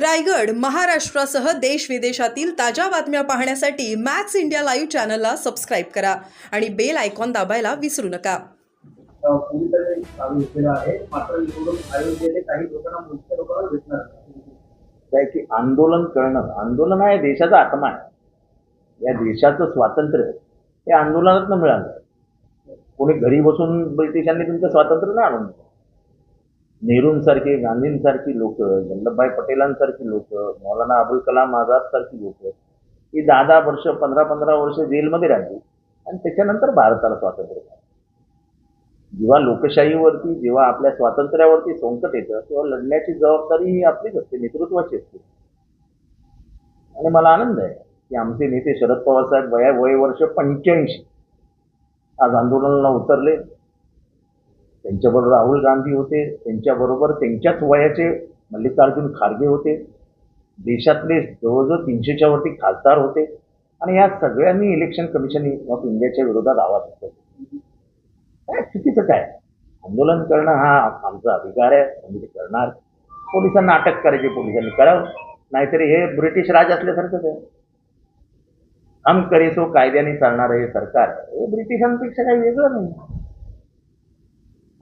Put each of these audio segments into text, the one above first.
रायगड महाराष्ट्रासह देश विदेशातील ताज्या बातम्या पाहण्यासाठी मॅक्स इंडिया लाईव्ह चॅनलला सबस्क्राईब करा आणि बेल आयकॉन दाबायला विसरू नका. पोलिसांनी चालू केलं आहे. मात्र निवडणूक आयोग गेले. काही लोकांना मुख्य लोकांना भेटणार नाही. काय की आंदोलन करणं आंदोलन हा या देशाचा आत्मा आहे. या देशाचं स्वातंत्र्य हे आंदोलनातनं मिळालं. कोणी घरी बसून ब्रिटिशांनी तुमचं स्वातंत्र्य नाही आणून दिलं. नेहरूंसारखे गांधींसारखी लोक वल्लभभाई पटेलांसारखी लोक मौलाना अबुल कलाम आझाद सारखी लोक ही दहा दहा वर्ष पंधरा पंधरा वर्ष जेलमध्ये राहिली आणि त्याच्यानंतर भारताला स्वातंत्र्य मिळालं. जेव्हा लोकशाहीवरती जेव्हा आपल्या स्वातंत्र्यावरती संकट येतं तेव्हा लढण्याची जबाबदारी ही आपलीच असते नेतृत्वाची असते. आणि मला आनंद आहे की आमचे नेते शरद पवार साहेब वया वय वर्ष पंच्याऐंशी आज आंदोलनाला उतरले. त्यांच्याबरोबर राहुल गांधी होते त्यांच्याबरोबर त्यांच्याच वयाचे मल्लिकार्जुन खारगे होते. देशातले जवळजवळ तीनशेच्या वरती खासदार होते. आणि या सगळ्यांनी इलेक्शन कमिशन ऑफ इंडियाच्या विरोधात आवाज उठवला. काय चुकीचं काय? आंदोलन करणं हा आमचा अधिकार आहे आम्ही ते करणार. पोलिसांना अटक करायची पोलिसांनी करावं. नाहीतरी हे ब्रिटिश राज असल्यासारखंच आहे. हम करे तो कायद्याने चालणारं हे सरकार हे ब्रिटिशांपेक्षा काही वेगळं नाही.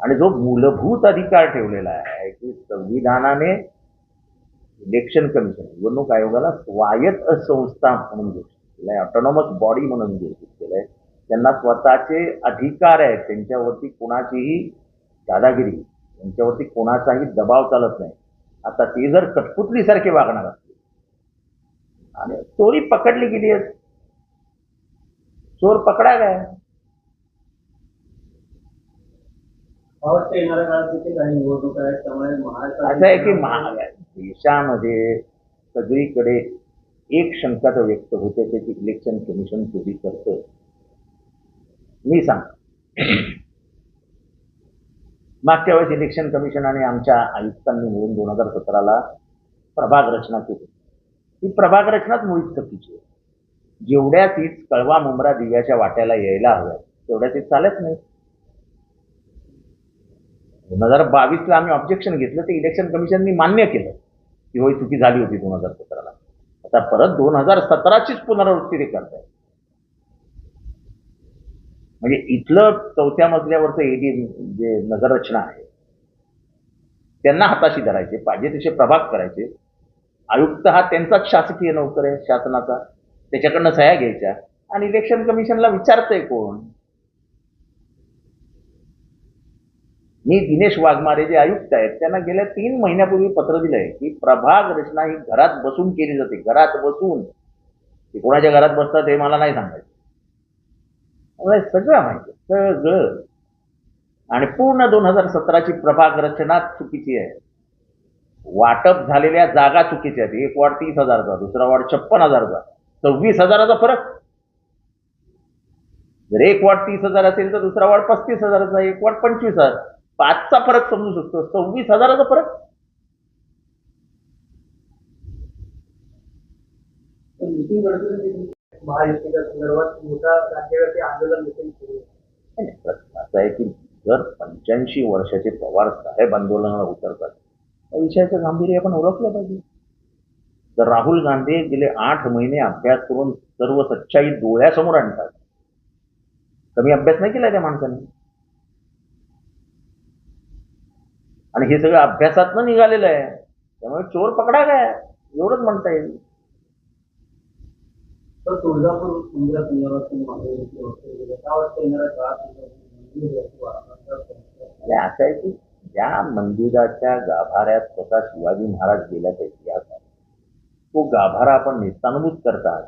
आणि जो मूलभूत अधिकार ठेवलेला आहे की संविधानाने इलेक्शन कमिशन निवडणूक आयोगाला स्वायत्त संस्था म्हणून घोषित केलंय ऑटोनॉमस बॉडी म्हणून घोषित केलंय. त्यांना स्वतःचे अधिकार आहेत त्यांच्यावरती कोणाचीही दादागिरी त्यांच्यावरती कोणाचाही दबाव चालत नाही. आता ते जर कठपुतलीसारखे वागणार असतील आणि चोरी पकडली गेली आहे चोर पकडा आहे. भावाच्या येणाऱ्या काळात देखील काही निवडणूक आहेत त्यामुळे असं आहे की महा देशामध्ये सगळीकडे एक शंका तर व्यक्त होते त्याची इलेक्शन कमिशन चोरी करतं. मी सांग मागच्या वेळेस इलेक्शन कमिशन आणि आमच्या आयुक्तांनी मिळून दोन हजार सतराला प्रभाग रचना केली. ही प्रभाग रचनाच मुळीच चुकीची आहे. जेवढ्या तीच कळवा मुंबरा दिव्याच्या वाट्याला यायला हव्या तेवढ्या ती चालत नाही दोन हजार बावीसला आम्ही ऑब्जेक्शन घेतलं. ते इलेक्शन कमिशननी मान्य केलं की होय चुकी झाली होती दोन हजार सतराला. आता परत दोन हजार सतराचीच पुनरावृत्ती ते करताय म्हणजे इथलं चौथ्या मजल्यावरचं एडी जे नगररचना आहे त्यांना हाताशी धरायचे पाहिजे तसे प्रभाग करायचे. आयुक्त हा त्यांचाच शासकीय नोकर आहे शासनाचा त्याच्याकडनं सह्या घ्यायच्या. आणि इलेक्शन कमिशनला विचारतंय कोण? मी दिनेश वाघमारे जे आयुक्त आहेत त्यांना गेल्या तीन महिन्यापूर्वी पत्र दिलंय की प्रभाग रचना ही घरात बसून केली जाते. घरात बसून. ते कोणाच्या घरात बसतात हे मला नाही सांगायचं. मला सगळं माहिती सगळं. आणि पूर्ण दोन हजार सतराची प्रभाग रचना चुकीची आहे. वाटप झालेल्या जागा चुकीच्या आहेत. एक वाट तीस हजारचा दुसरा वाढ छप्पन हजारचा. सव्वीस हजाराचा फरक. जर एक वाट तीस हजार असेल तर दुसरा वाढ पस्तीस हजाराचा एक वाट पंचवीस हजार. पाचचा फरक समजू शकतो. सव्वीस हजाराचा फरक? महायुतीच्या संदर्भात मोठा राज्यव्यापी आंदोलन देखील सुरू आहे. नाही, नाही, प्रश्न असा आहे की जर पंच्याऐंशी वर्षाचे पवार साहेब आंदोलनाला उतरतात त्या विषयाचं गांभीर्य आपण ओळखलं पाहिजे. तर राहुल गांधी गेले आठ महिने अभ्यास करून सर्व सच्चाई डोळ्यासमोर आणतात. कमी अभ्यास नाही केलाय त्या माणसाने? आणि हे सगळं अभ्यासातनं निघालेलं आहे. त्यामुळे चोर पकडा काय? एवढंच म्हणता येईल. तर तुळजापूर असं आहे की ज्या मंदिराच्या गाभाऱ्यात स्वतः शिवाजी महाराज गेल्याचा इतिहास आहे तो गाभारा आपण निस्तानुभूत करतात.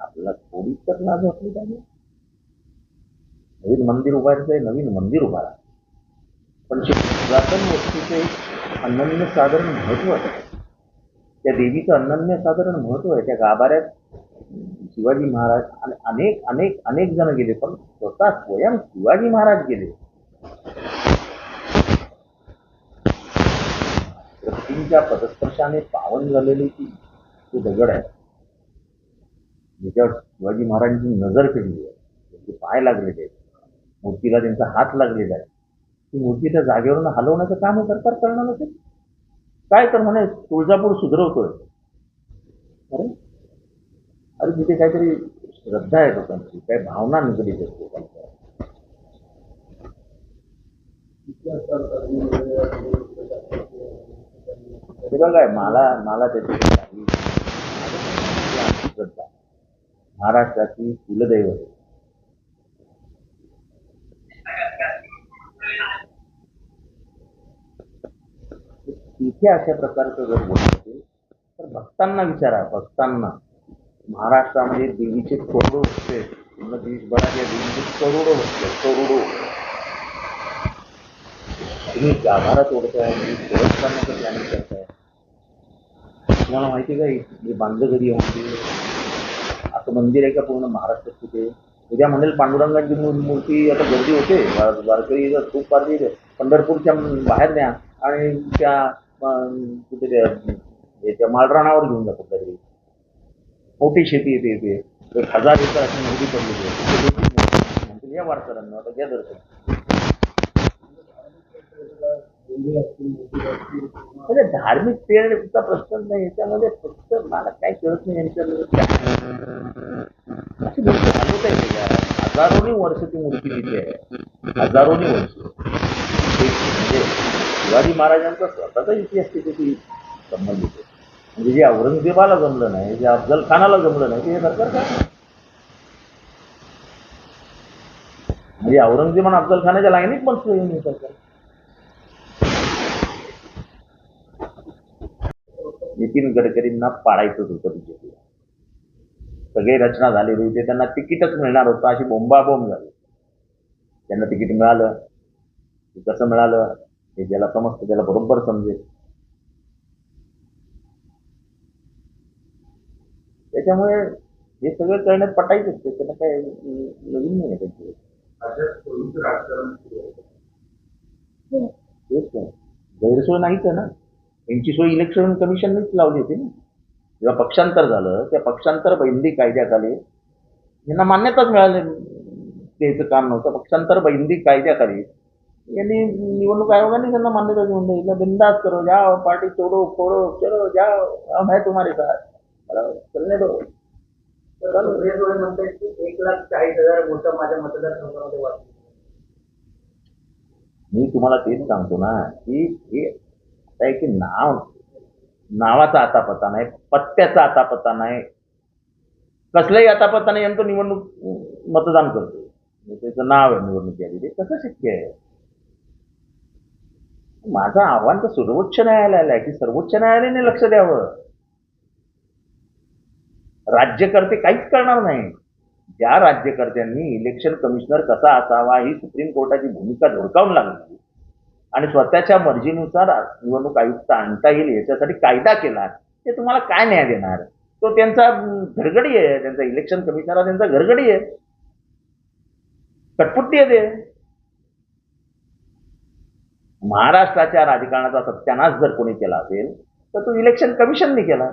आपल्याला थोडी तर लाज वाटली पाहिजे. नवीन मंदिर उभारायचं आहे नवीन मंदिर उभारा. पण जे पुरातन वस्तूचे अनन्य साधारण महत्त्व आहे त्या देवीचं अनन्य साधारण महत्त्व आहे त्या गाभाऱ्यात शिवाजी महाराज आणि अनेक अनेक अनेक जण गेले पण स्वतः स्वयं शिवाजी महाराज गेले. व्यक्तींच्या पदस्पर्शाने पावन झालेली ती तो दगड आहे. ज्याच्यावर शिवाजी महाराजांची नजर फिरली आहे. त्यांचे पाय लागलेले आहेत. मूर्तीला त्यांचा हात लागलेला आहे. ती मूर्ती त्या जागेवरून हलवण्याचं काम हे सरकार करणार नसेल काय तर म्हणे तुळजापूर सुधरवतोय. अरे? अरे तिथे काहीतरी श्रद्धा आहे लोकांची काही भावना निगडीत असते लोकांच्या. ते बघा मला मला त्याची काही श्रद्धा. महाराष्ट्राची कुलदैवत. आहे. तिथे अशा प्रकारचं जर बोलत असेल तर भक्तांना विचारा भक्तांना. महाराष्ट्रामध्ये देवीचे करोडो भक्त पूर्ण देशभरात या देवीचे करोडो भक्त करोडो. तुम्ही गाभारा तोडताय तुम्ही परत प्लॅनिंग करताय. तुम्हाला माहिती का हे बांधलं घरी म्हणजे असं मंदिर आहे का पूर्ण महाराष्ट्रात कुठे उद्या म्हणेल पांडुरंगाची मूर्ती आता गर्दी होते. वारकरी जर खूप पारली पंढरपूरच्या बाहेर द्या आणि त्या कुठे त्या हे त्या घेऊन जातात काहीतरी. मोठी शेती येते येते एक हजार एकर अशी नदी पडलेली आहे. तिथे या वारकऱ्यांना आता घ्या दर्शन. म्हणजे धार्मिक प्रेरणेचा प्रश्न नाही. याच्यामध्ये फक्त मला काही कळत नाही यांच्यामध्ये. अशी गोष्ट घालवता येते हजारोनी वर्ष ती मूर्ती तिथे आहे. हजारोनी वर्ष. म्हणजे शिवाजी महाराजांचा स्वतःचा इतिहास तिथे संबंधित आहे. म्हणजे जे औरंगजेबाला जमलं नाही जे अफजल खानाला जमलं नाही ते हे सरकार का म्हणजे औरंगजेब आणि अफजल खानाच्या लाईनीत पण येऊन सरकार. नितीन गडकरींना पाडायचंच होतं बीजेपीला सगळी रचना झालेली होती त्यांना तिकीटच मिळणार होतं अशी बोंबाबोंब झाली. त्यांना तिकीट मिळालं. कसं मिळालं? हे ज्याला समजतं त्याला बरोबर समजेल. त्याच्यामुळे हे सगळं करण्यात पटायचंच ते त्याला काय नवीन नाही आहे तेच काय गैरसोय नाहीच आहे ना. यांची सोय इलेक्शन कमिशननेच लावली होती ना. जेव्हा पक्षांतर झालं त्या पक्षांतर बंदी कायद्याखाली यांना मान्यताच मिळाली. द्यायचं काम नव्हतं. पक्षांतर बंदी कायद्याखाली यांनी निवडणूक आयोगाने त्यांना मान्यता देऊन द्यायला बिंदास करो जाओ पार्टी तोडो फोडो चलो जाओ. हम है तुम्हारे साथ. बराबर, चलने दो तर सुप्रिया सुळे म्हणतात की एक लाख चाळीस हजार माझ्या मतदारसंघामध्ये वाचली मी तुम्हाला तेच सांगतो ना की हे आता आहे की नाव नावाचा आतापत्ता नाही पत्त्याचा आतापत्ता नाही. कसलाही आतापत्ता नाही आणि तो निवडणूक मतदान करतो त्याचं नाव आहे निवडणूक यादी ते कसं शक्य आहे? माझं आव्हान तर सर्वोच्च न्यायालयाला आहे की सर्वोच्च न्यायालयाने लक्ष द्यावं. राज्यकर्ते काहीच करणार नाही. ज्या राज्यकर्त्यांनी इलेक्शन कमिशनर कसा असावा ही सुप्रीम कोर्टाची भूमिका धोडकावून लागली. आणि स्वतःच्या मर्जीनुसार निवडणूक आयुक्त आणता येईल याच्यासाठी कायदा केला ते तुम्हाला काय न्याय देणार? तो त्यांचा घरगडी आहे त्यांचा इलेक्शन कमिशनर त्यांचा घरगडी आहे. कटपुट्टी आहे ते. महाराष्ट्राच्या राजकारणाचा सत्यानाश जर कोणी केला असेल तर तो इलेक्शन कमिशनने केला.